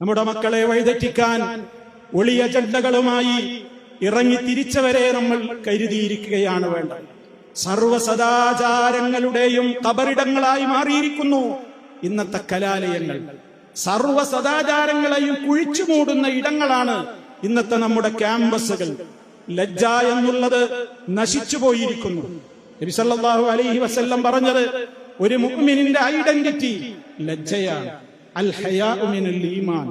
നമ്മുടെ മക്കളെ വഴിതെറ്റിക്കാൻ ഒളിയ ചണ്ടകളുമായി ഇറങ്ങി തിരിച്ചവരെ നമ്മൾ കരുതിയിരിക്കുകയാണ് വേണ്ടത്. സർവ സദാചാരങ്ങളുടെയും കബറിടങ്ങളായി മാറിയിരിക്കുന്നു ഇന്നത്തെ കലാലയങ്ങൾ. സർവ സദാചാരങ്ങളെയും കുഴിച്ചു മൂടുന്ന ഇടങ്ങളാണ് ഇന്നത്തെ നമ്മുടെ ക്യാമ്പസുകൾ. ലജ്ജ എന്നുള്ളത് നശിച്ചു പോയിരിക്കുന്നു. നബി സല്ലല്ലാഹു അലൈഹി വസല്ലം പറഞ്ഞത് ഒരു മുഅ്മിനിന്റെ ഐഡന്റിറ്റി ലജ്ജയാണ്. അൽ ഈമാൻ.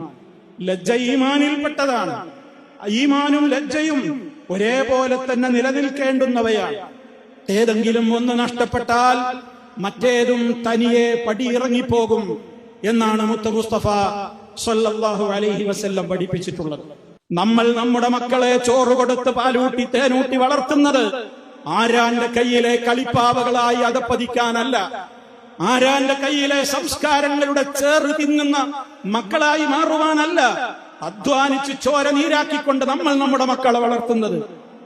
ലജ്ജ ഈമാനിൽപ്പെട്ടതാണ്. ഈമാനും ലജ്ജയും ഒരേപോലെ തന്നെ നിലനിൽക്കേണ്ടുന്നവയാണ്. ഏതെങ്കിലും ഒന്ന് നഷ്ടപ്പെട്ടാൽ മറ്റേതും തനിയെ പടിയിറങ്ങിപ്പോകും എന്നാണ് മുത്ത മുസ്തഫ സല്ലല്ലാഹു അലൈഹി വസല്ലം പഠിപ്പിച്ചിട്ടുള്ളത്. നമ്മൾ നമ്മുടെ മക്കളെ ചോറ് കൊടുത്ത് പാലൂട്ടി തേനൂട്ടി വളർത്തുന്നത് ആരാന്റെ കയ്യിലെ കളിപ്പാവകളായി അതപ്പതിക്കാനല്ല ആരാന്റെ കയ്യിലെ സംസ്കാരങ്ങളുടെ ചേറ് തിന്നുന്ന മക്കളായി മാറുവാനല്ല അധ്വാനിച്ച് ചോര നീരാക്കിക്കൊണ്ട് നമ്മൾ നമ്മുടെ മക്കളെ വളർത്തുന്നത്.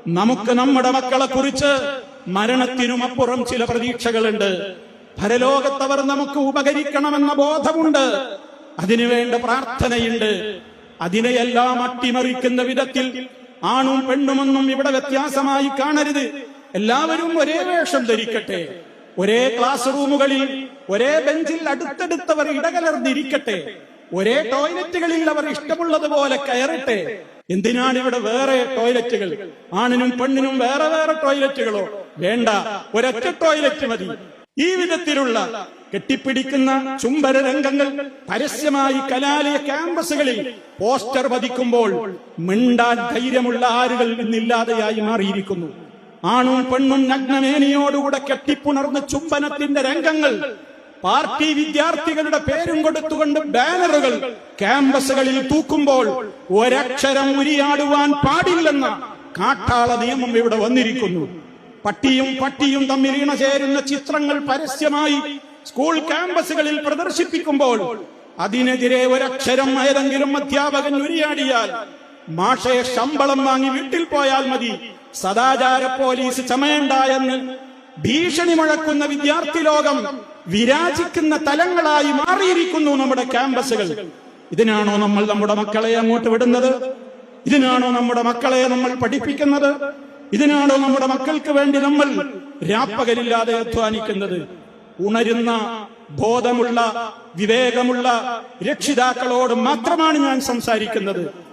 നമുക്ക് നമ്മുടെ മക്കളെ കുറിച്ച് മരണത്തിനും അപ്പുറം ചില പ്രതീക്ഷകളുണ്ട്. പരലോകത്തവർ നമുക്ക് ഉപകരിക്കണമെന്ന ബോധമുണ്ട്. അതിനുവേണ്ട പ്രാർത്ഥനയുണ്ട്. അതിനെയെല്ലാം അട്ടിമറിക്കുന്ന വിധത്തിൽ ആണും പെണ്ണുമൊന്നും ഇവിടെ വ്യത്യാസമായി കാണരുത്. എല്ലാവരും ഒരേ വേഷം ധരിക്കട്ടെ. ഒരേ ക്ലാസ് റൂമുകളിൽ ഒരേ ബെഞ്ചിൽ അടുത്തടുത്തവർ ഇടകലർന്നിരിക്കട്ടെ. ഒരേ ടോയ്ലറ്റുകളിൽ അവർ ഇഷ്ടമുള്ളതുപോലെ കയറട്ടെ. എന്തിനാണ് ഇവിടെ വേറെ ടോയ്ലറ്റുകൾ ആണിനും പെണ്ണിനും വേറെ വേറെ ടോയ്ലറ്റുകളോ വേണ്ട ഒരൊറ്റ ടോയ്ലറ്റ് മതി. ഈ വിധത്തിലുള്ള കെട്ടിപ്പിടിക്കുന്ന ചുംബര രംഗങ്ങൾ പരസ്യമായി കലാലയ ക്യാമ്പസുകളിൽ പോസ്റ്റർ പതിക്കുമ്പോൾ മിണ്ടാൻ ധൈര്യമുള്ള ആരുകൾ ഇന്നില്ലാതെയായി മാറിയിരിക്കുന്നു. ആണും പെണ്ണും നഗ്നമേനിയോടുകൂടെ കെട്ടിപ്പുണർന്ന ചുംബനത്തിന്റെ രംഗങ്ങൾ പാർട്ടി വിദ്യാർത്ഥികളുടെ പേരും കൊടുത്തുകൊണ്ട് ബാനറുകൾ ക്യാമ്പസുകളിൽ തൂക്കുമ്പോൾ ഒരക്ഷരം ഉരിയാടുവാൻ പാടില്ലെന്ന കാട്ടാള നിയമം ഇവിടെ വന്നിരിക്കുന്നു. പട്ടിയും പട്ടിയും തമ്മിൽ ഇണചേരുന്ന ചിത്രങ്ങൾ പരസ്യമായി സ്കൂൾ ക്യാമ്പസുകളിൽ പ്രദർശിപ്പിക്കുമ്പോൾ അതിനെതിരെ ഒരക്ഷരം ഏതെങ്കിലും അധ്യാപകൻ ഉരിയാടിയാൽ മാഷയെ ശമ്പളം വാങ്ങി വീട്ടിൽ പോയാൽ മതി. സദാചാര പോലീസ് ചമയണ്ട എന്ന് ഭീഷണി മുഴക്കുന്ന വിദ്യാർത്ഥി ലോകം വിരാജിക്കുന്ന തലങ്ങളായി മാറിയിരിക്കുന്നു നമ്മുടെ ക്യാമ്പസുകൾ. ഇതിനാണോ നമ്മൾ നമ്മുടെ മക്കളെ അങ്ങോട്ട് വിടുന്നത്? ഇതിനാണോ നമ്മുടെ മക്കളെ നമ്മൾ പഠിപ്പിക്കുന്നത്? ഇതിനാണോ നമ്മുടെ മക്കൾക്ക് വേണ്ടി നമ്മൾ രാപ്പകലില്ലാതെ അധ്വാനിക്കുന്നത്? ഉണരുന്ന ബോധമുള്ള വിവേകമുള്ള രക്ഷിതാക്കളോട് മാത്രമാണ് ഞാൻ സംസാരിക്കുന്നത്.